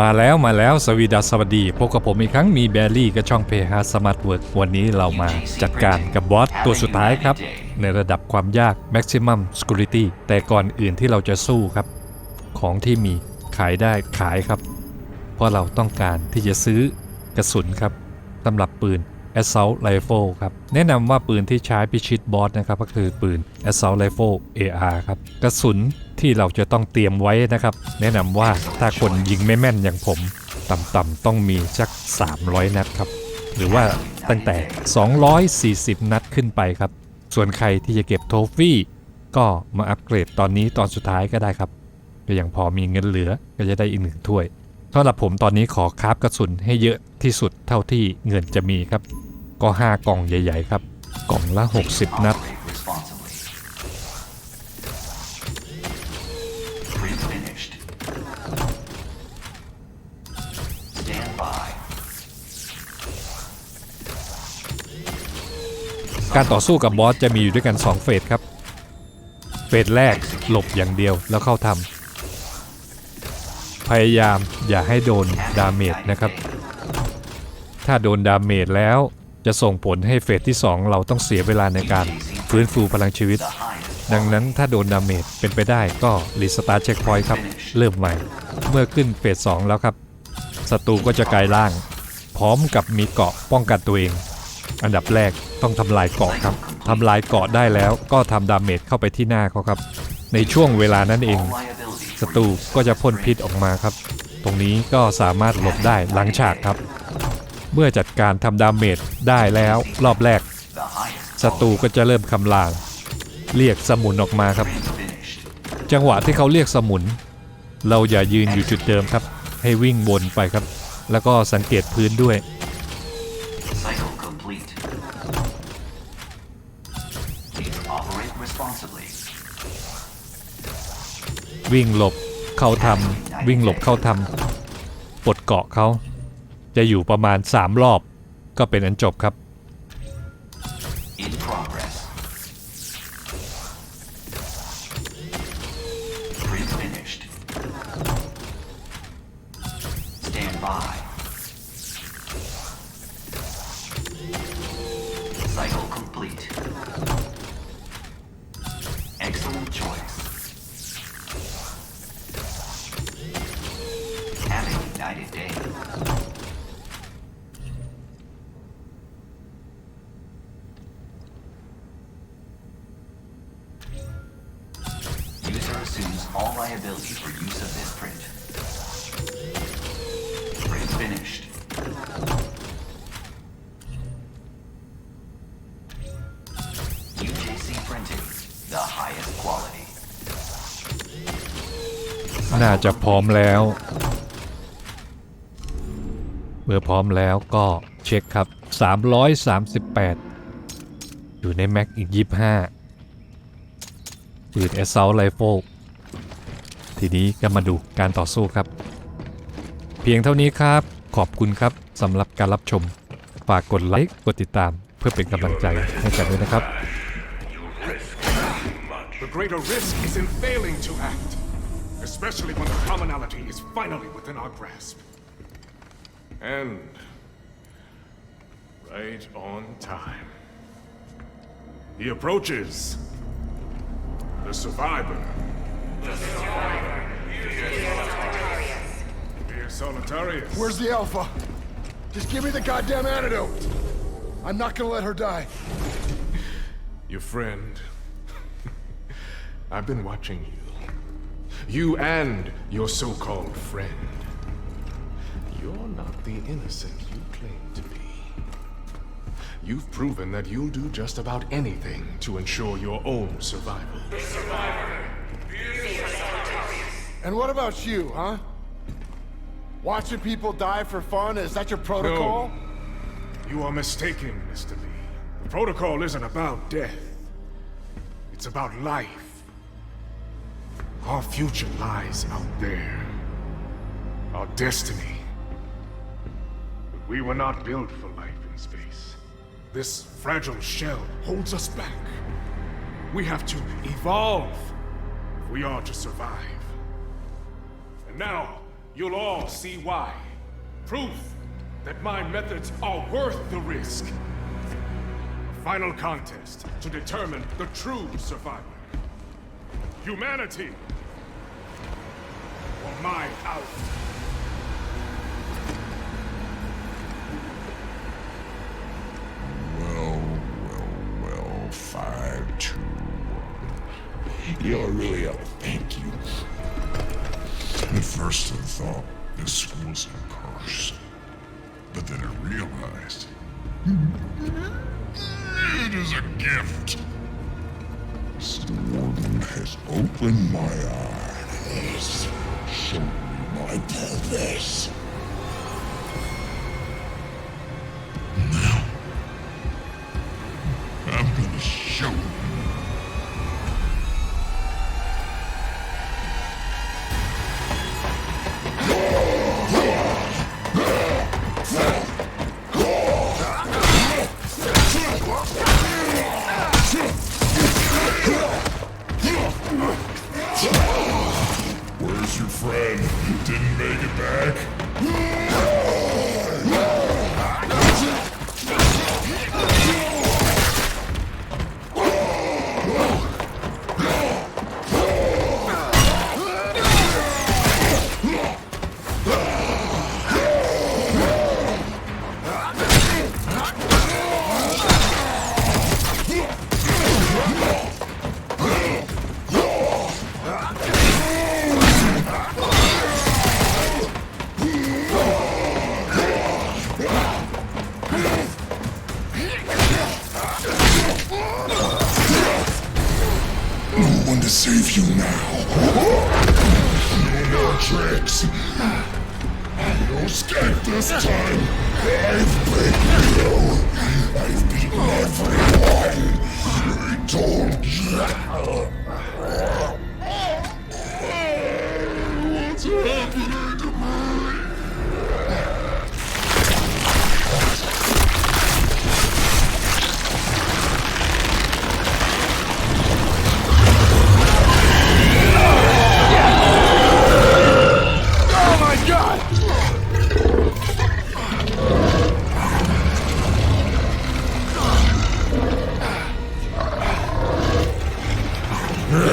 มาแล้วมาแล้วสวีดัสสวัสดีพบกับผมอีกครั้งมีแบลลี่กับช่องเพฮาสมาร์ทเวิร์กวันนี้เรามาจัดการกับบอสตัวสุดท้ายครับ ในระดับความยาก Maximum Security แต่ก่อนอื่นที่เราจะสู้ครับ ของที่มีขายได้ขายครับ เพราะเราต้องการที่จะซื้อกระสุนครับสำหรับปืน Assault Rifle ครับแนะนำว่าปืนที่ใช้พิชิตบอสนะครับก็คือปืน Assault Rifle AR ครับกระสุนที่เราจะต้องเตรียมไว้นะครับแนะนำว่าถ้าคนยิงไม่แม่นอย่างผมต่ำๆต้องมีสัก 300 นัดครับหรือว่าตั้งแต่ 240 นัดขึ้นไปครับ ส่วนใครที่จะเก็บโทฟี่ก็มาอัปเกรดตอนนี้ตอนสุดท้ายก็ได้ครับ ก็ยังพอมีเงินเหลือก็จะได้อีกหนึ่งถ้วย สำหรับผมตอนนี้ขอคราฟกระสุนให้เยอะที่สุดเท่าที่เงินจะมีครับ ก็ 5 กล่องใหญ่ ๆ ครับ กล่องละ 60 นัด การต่อสู้กับบอสจะมีอยู่ด้วยกัน 2 เฟสครับ เฟสแรกหลบอย่างเดียวแล้วเข้าทำ พยายามอย่าให้โดนดาเมจนะครับ ถ้าโดนดาเมจแล้วจะส่งผลให้เฟสที่ 2 เราต้องเสียเวลาในการฟื้นฟูพลังชีวิต ดังนั้นถ้าโดนดาเมจเป็นไปได้ก็รีสตาร์ทเช็คพอยต์ครับ เริ่มใหม่ เมื่อขึ้นเฟส 2 แล้วครับศัตรูก็จะกลายร่าง พร้อมกับมีเกาะป้องกันตัวเอง อันดับแรกต้องทำลายเกาะครับทำลายเกาะได้แล้วก็ทำดาเมจเข้าไปที่หน้าเขาครับ ในช่วงเวลานั้นเอง ศัตรูก็จะพ่นพิษออกมาครับ ตรงนี้ก็สามารถหลบได้หลังฉากครับ เมื่อจัดการทำดาเมจได้แล้วรอบแรกศัตรูก็จะเริ่มคำรางเรียกสมุนออกมาครับ จังหวะที่เขาเรียกสมุน เราอย่ายืนอยู่จุดเดิมครับ ให้วิ่งวนไปครับ แล้วก็สังเกตพื้นด้วย วิ่งหลบเข้าทำวิ่งหลบเข้าทำปลดเกาะเขาจะอยู่ประมาณ 3 รอบก็เป็นอันจบครับ in progress pre-finished stand by cycle complete น่าจะพร้อมแล้ว เมื่อพร้อมแล้วก็เช็คครับ 338 อยู่ในแม็กอีก 25ปืน Assault Rifle ทีนี้ก็มาดูการต่อสู้ครับ เพียงเท่านี้ครับขอบคุณครับสำหรับการรับชม ฝากกดไลค์กดติดตามเพื่อเป็นกำลังใจให้กันด้วยนะครับ The greater risk is in failing to act, especially when the commonality is finally within our grasp. And right on time. He approaches. The survivor. The survivor. Dear Solitarius. Where's the Alpha? Just give me the goddamn antidote. I'm not gonna let her die. Your friend. I've been watching you. You and your so called friend. You're not the innocent you claim to be. You've proven that you'll do just about anything to ensure your own survival. And what about you, huh? Watching people die for fun? Is that your protocol? No. You are mistaken, Mr. Lee. The protocol isn't about death, it's about life. Our future lies out there. Our destiny. But we were not built for life in space. This fragile shell holds us back. We have to evolve if we are to survive. And now, you'll all see why. Proof that my methods are worth the risk. A final contest to determine the true survivor. Humanity my house. Well, well, well, five, two, one. You're really a thank you. At first I thought this was a curse. But then I realized it is a gift. The warden has opened my eyes, my purpose.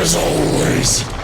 There's always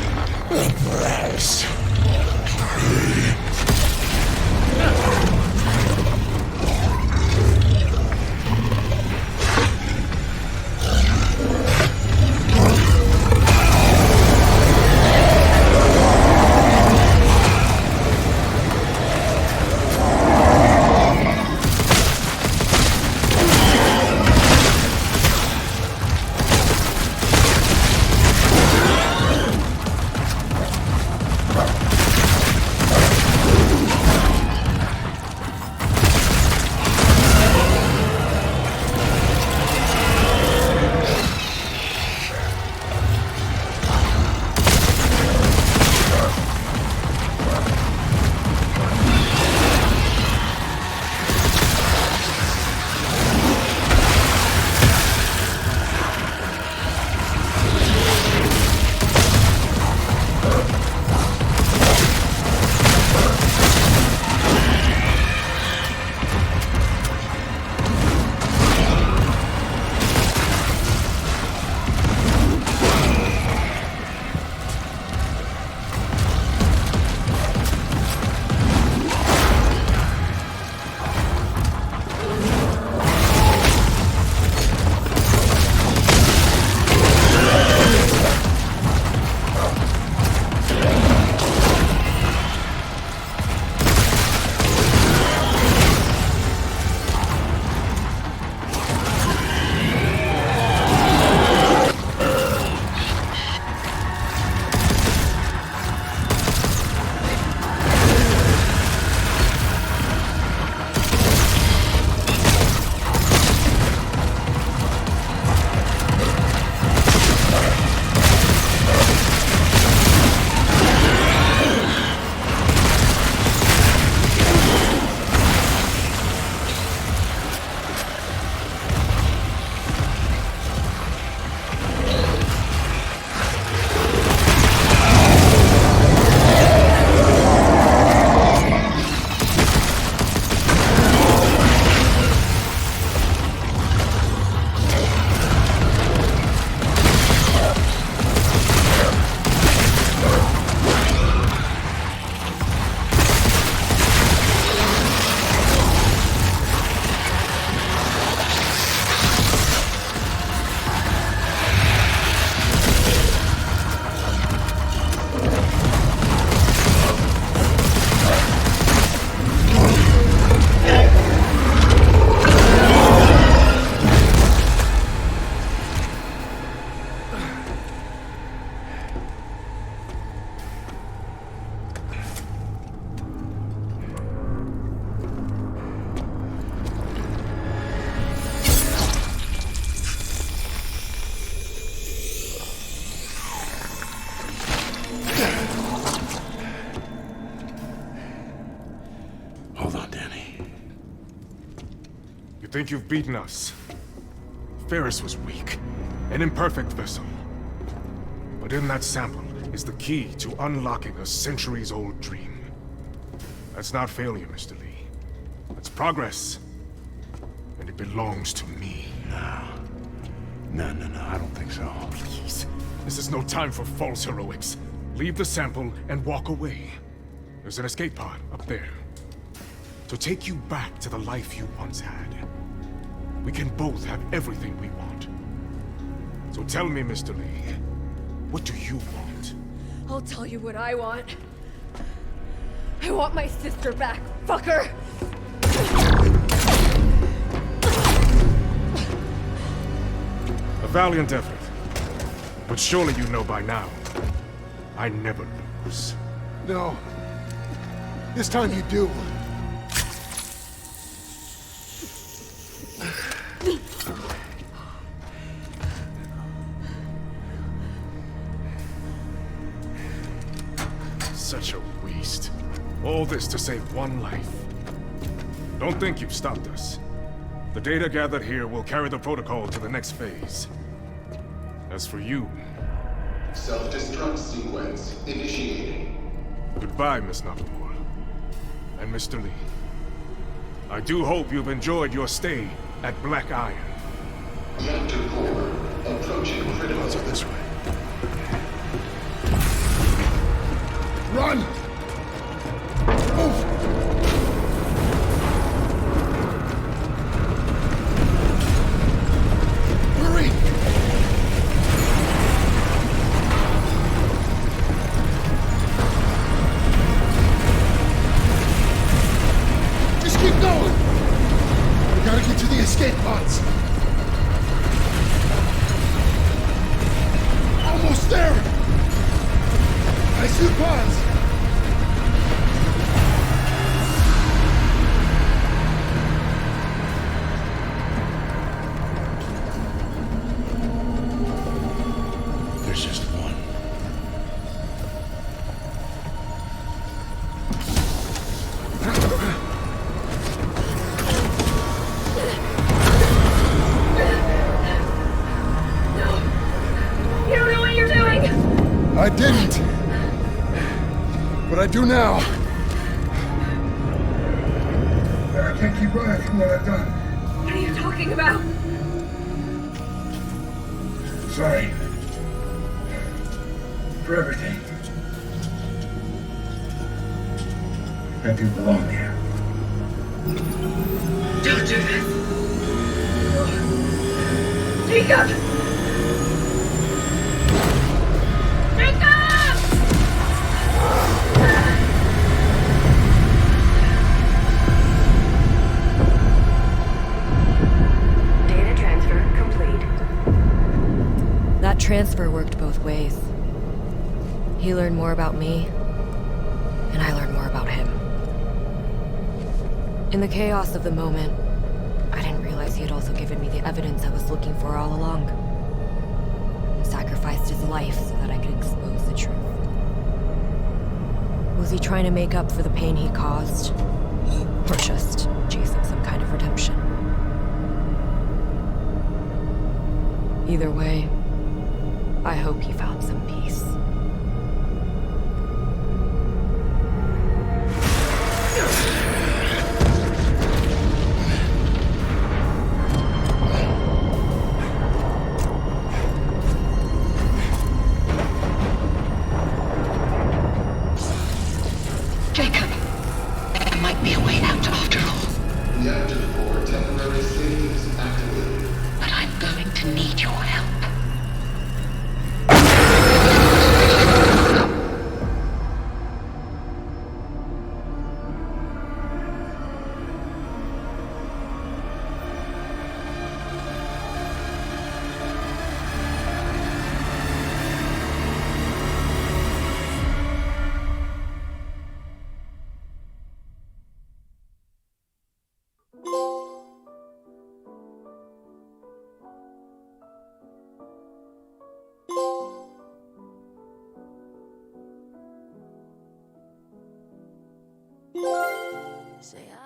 think you've beaten us? Ferris was weak, an imperfect vessel. But in that sample is the key to unlocking a centuries-old dream. That's not failure, Mr. Lee. That's progress. And it belongs to me. No, no, no, I don't think so. Please, this is no time for false heroics. Leave the sample and walk away. There's an escape pod up there. To take you back to the life you once had. We can both have everything we want. So tell me, Mr. Lee, what do you want? I'll tell you what I want. I want my sister back, fucker! A valiant effort. But surely you know by now, I never lose. No. This time you do. Such a waste. All this to save one life. Don't think you've stopped us. The data gathered here will carry the protocol to the next phase. As for you, Self-destruct sequence initiating. goodbye, Miss Nakamura. And Mr. Lee. I do hope you've enjoyed your stay at Black Iron. Reactor core approaching critical. this way. Escape pods! Almost there! I see pods! But I do now. I can't keep running from what I've done. What are you talking about? Sorry. For everything. I do belong here. Don't do this! Jacob! Jacob! Transfer worked both ways. He learned more about me, and I learned more about him. In the chaos of the moment, I didn't realize he had also given me the evidence I was looking for all along. Sacrificed his life so that I could expose the truth. Was he trying to make up for the pain he caused? Or just chasing some kind of redemption? Either way, I hope he found some peace. Jacob, there might be a way out after all, Reactor core Say I